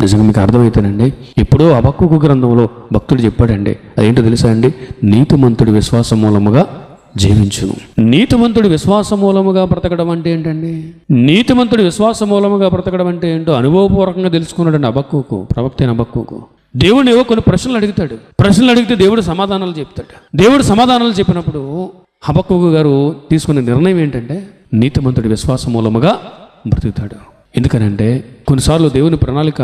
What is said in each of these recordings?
నిజంగా మీకు అర్థమవుతానండి ఎప్పుడో అబక్కుకు గ్రంథంలో భక్తుడు చెప్పాడండి. అదేంటో తెలుసా అండి? నీతిమంతుడి విశ్వాసం మూలముగా జీవించును. నీతిమంతుడి విశ్వాస మూలముగా బ్రతకడం అంటే ఏంటండి? నీతిమంతుడి విశ్వాస మూలముగా బ్రతకడం అంటే ఏంటో అనుభవపూర్వకంగా తెలుసుకున్నాడండి అబక్కుకు ప్రవక్త అబక్కుకు దేవుడు ఏవో కొన్ని ప్రశ్నలు అడుగుతాడు. ప్రశ్నలు అడిగితే దేవుడు సమాధానాలు చెప్తాడు. దేవుడు సమాధానాలు చెప్పినప్పుడు హబక్కుకు గారు తీసుకునే నిర్ణయం ఏంటంటే నీతిమంతుడి విశ్వాస మూలముగా బ్రతుకుతాడు. ఎందుకనంటే కొన్నిసార్లు దేవుని ప్రణాళిక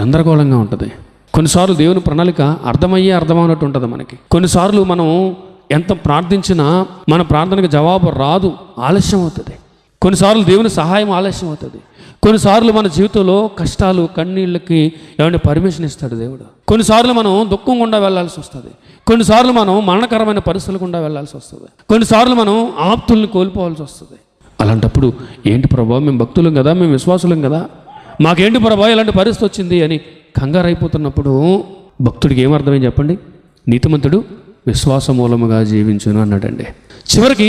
గందరగోళంగా ఉంటుంది. కొన్నిసార్లు దేవుని ప్రణాళిక అర్థమయ్యే అర్థమైనట్టు ఉంటుంది మనకి. కొన్నిసార్లు మనం ఎంత ప్రార్థించినా మన ప్రార్థనకు జవాబు రాదు ఆలస్యం అవుతుంది. కొన్నిసార్లు దేవుని సహాయం ఆలస్యం అవుతుంది. కొన్నిసార్లు మన జీవితంలో కష్టాలు కన్నీళ్ళకి ఏమైనా పర్మిషన్ ఇస్తాడు దేవుడు. కొన్నిసార్లు మనం దుఃఖం గుండా వెళ్ళాల్సి వస్తుంది. కొన్నిసార్లు మనం మరణకరమైన పరిస్థితుల గుండా వెళ్ళాల్సి వస్తుంది. కొన్నిసార్లు మనం ఆప్తుల్ని కోల్పోవాల్సి వస్తుంది. అలాంటప్పుడు ఏంటి ప్రభావ మేము భక్తులం కదా మేము విశ్వాసులం కదా? మాకేంటి ప్రభా ఇలాంటి పరిస్థితి వచ్చింది అని కంగారు అయిపోతున్నప్పుడు భక్తుడికి ఏమర్థమైంది చెప్పండి? నీతిమంతుడు విశ్వాస మూలముగా జీవించును అన్నాడండి. చివరికి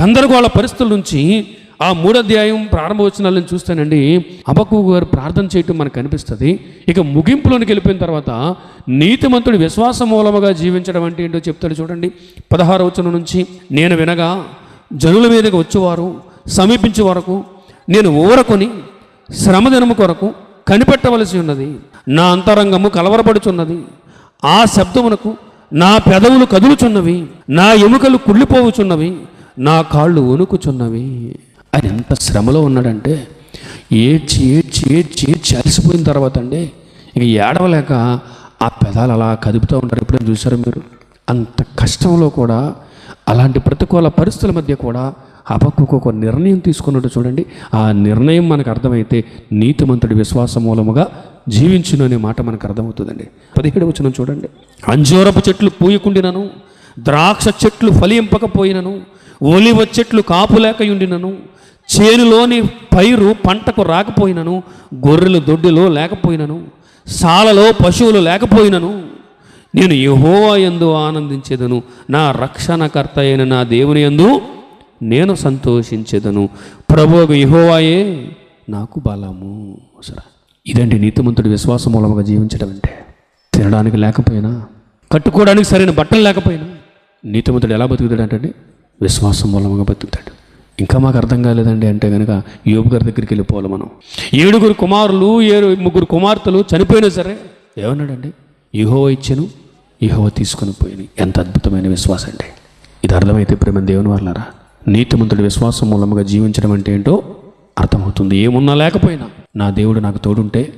గందరగోళ పరిస్థితుల నుంచి ఆ మూడధ్యాయం ప్రారంభ వచనాలను చూస్తానండి. అబకు గారు ప్రార్థన చేయటం మనకు కనిపిస్తుంది ఇక ముగింపులోనికి వెళ్ళిపోయిన తర్వాత నీతిమంతుడు విశ్వాస మూలముగా జీవించడం అంటే ఏంటో చెప్తాడు చూడండి. పదహారు వచనం నుంచి నేను వినగా జనుల మీదకి వచ్చేవారు సమీపించే వరకు నేను ఊరకొని శ్రమదినము కొరకు కనిపెట్టవలసి ఉన్నది. నా అంతరంగము కలవరపడుచున్నది. ఆ శబ్దమునకు నా పెదవులు కదులుచున్నవి. నా ఎముకలు కుళ్ళిపోవుచున్నవి. నా కాళ్ళు వణుకుచున్నవి. ఆయన ఎంత శ్రమలో ఉన్నాడంటే ఏడ్చి ఏడ్చి ఏడ్చి ఏడ్చి అలసిపోయిన తర్వాత అండి ఇక ఏడవలేక ఆ పెదాలు అలా కదుపుతూ ఉంటారు. ఎప్పుడైనా చూసారు మీరు? అంత కష్టంలో కూడా అలాంటి ప్రతికూల పరిస్థితుల మధ్య కూడా అబక్కుకు ఒక నిర్ణయం తీసుకున్నట్టు చూడండి. ఆ నిర్ణయం మనకు అర్థమైతే నీతిమంతుడి విశ్వాస మూలముగా జీవించును అనే మాట మనకు అర్థమవుతుందండి. పదిహేడు వచ్చిన చూడండి. అంజూరపు చెట్లు పూయకుండినను ద్రాక్ష చెట్లు ఫలింపకపోయినను ఒలివ చెట్లు కాపులేకయుండినను చేనులోని పైరు పంటకు రాకపోయినను గొర్రెలు దొడ్డిలో లేకపోయినను సాలలో పశువులు లేకపోయినను నేను యహోవా ఎందు ఆనందించేదను. నా రక్షణకర్త అయిన నా దేవుని యందు నేను సంతోషించేదను. ప్రభువు యహోవాయే నాకు బలము. సరే. ఇదండి నీతిమంతుడి విశ్వాస మూలముగా జీవించడం అంటే. తినడానికి లేకపోయినా కట్టుకోవడానికి సరైన బట్టలు లేకపోయినా నీతిమంతుడు ఎలా బతుకుతాడు అంటే విశ్వాసం మూలముగా బతుకుతాడు. ఇంకా మాకు అర్థం కాలేదండి అంటే కనుక యోబు గారి దగ్గరికి వెళ్ళిపోవాలి మనం. ఏడుగురు కుమారులు ఏడు ముగ్గురు కుమార్తెలు చనిపోయినా సరే ఏమన్నాడండి? ఇహో ఇచ్చెను ఇహో తీసుకొని పోయాను. ఎంత అద్భుతమైన విశ్వాసం అండి ఇది అర్థమైతే ప్రేమ దేవుని వాళ్ళారా నీతిమంతుడి విశ్వాసం మూలముగా జీవించడం అంటే ఏంటో అర్థమవుతుంది. ఏమున్నా లేకపోయినా నా దేవుడు నాకు తోడుంటే